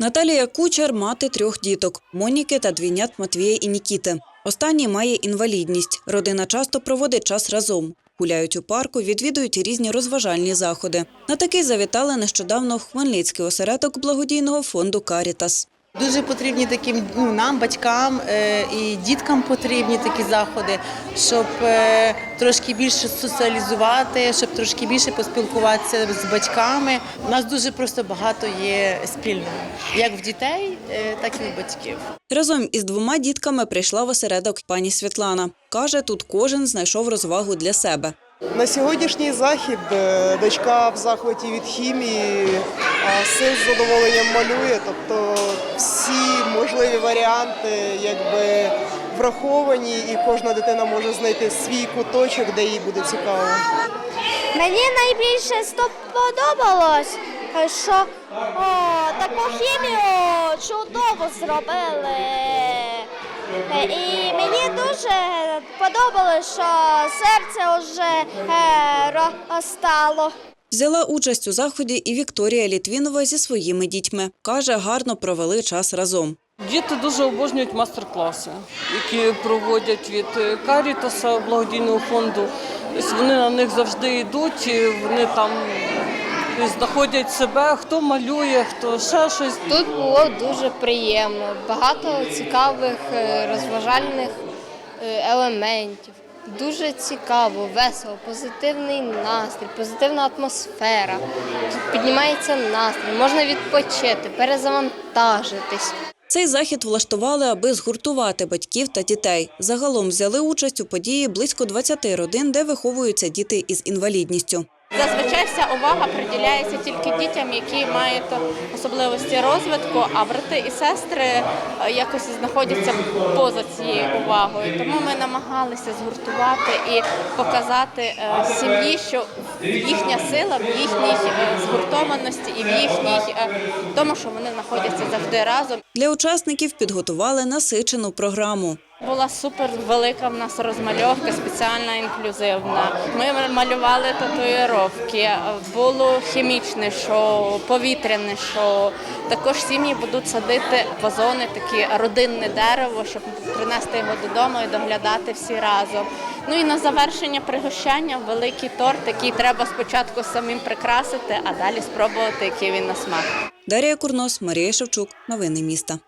Наталія Кучер мати трьох діток Моніки та двійнят Матвія і Нікіти. Останній має інвалідність. Родина часто проводить час разом. Гуляють у парку, відвідують різні розважальні заходи. На такий завітали нещодавно в Хмельницький осередок благодійного фонду Карітас. Дуже потрібні таким ну, нам, батькам е, і діткам потрібні такі заходи, щоб е, трошки більше соціалізувати, щоб трошки більше поспілкуватися з батьками. У нас дуже просто багато є спільного, як в дітей, е, так і в батьків. Разом із двома дітками прийшла в осередок пані Світлана. Каже, тут кожен знайшов розвагу для себе. На сьогоднішній захід е, дочка в захваті від хімії, а син з задоволенням малює. Тобто всі можливі варіанти якби враховані, і кожна дитина може знайти свій куточок, де їй буде цікаво. Мені найбільше сподобалось, що о, таку хімію чудово зробили. Е, І мені дуже подобалось, що серце вже е, розстало. Взяла участь у заході і Вікторія Літвінова зі своїми дітьми. Каже, гарно провели час разом. Діти дуже обожнюють майстер-класи, які проводять від е, Карітаса благодійного фонду. Вони на них завжди йдуть, і вони там знаходять себе, хто малює, хто ще щось. Тут було дуже приємно, багато цікавих е, розважальних е, елементів. Дуже цікаво, весело, позитивний настрій, позитивна атмосфера. Тут піднімається настрій, можна відпочити, перезавантажитись. Цей захід влаштували, аби згуртувати батьків та дітей. Загалом взяли участь у події близько 20 родин, де виховуються діти із інвалідністю. Зазвичай вся увага приділяється тільки дітям, які мають особливості розвитку, а брати і сестри е, якось знаходяться поза цією увагою. Тому ми намагалися згуртувати і показати е, сім'ї, що їхня сила в їхній е, згуртованості і в їхній тому, що вони знаходяться завжди разом. Для учасників підготували насичену програму. Була супер велика в нас розмальовка, спеціальна інклюзивна. Ми малювали татуїровки, було хімічне шоу, повітряне шоу. Також сім'ї будуть садити вазони, такі родинне дерево, щоб принести його додому і доглядати всі разом. Ну і на завершення пригощання великий торт, який треба спочатку самим прикрасити, а далі спробувати, який він на смак. Дар'я Курнос, Марія Шевчук. Новини міста.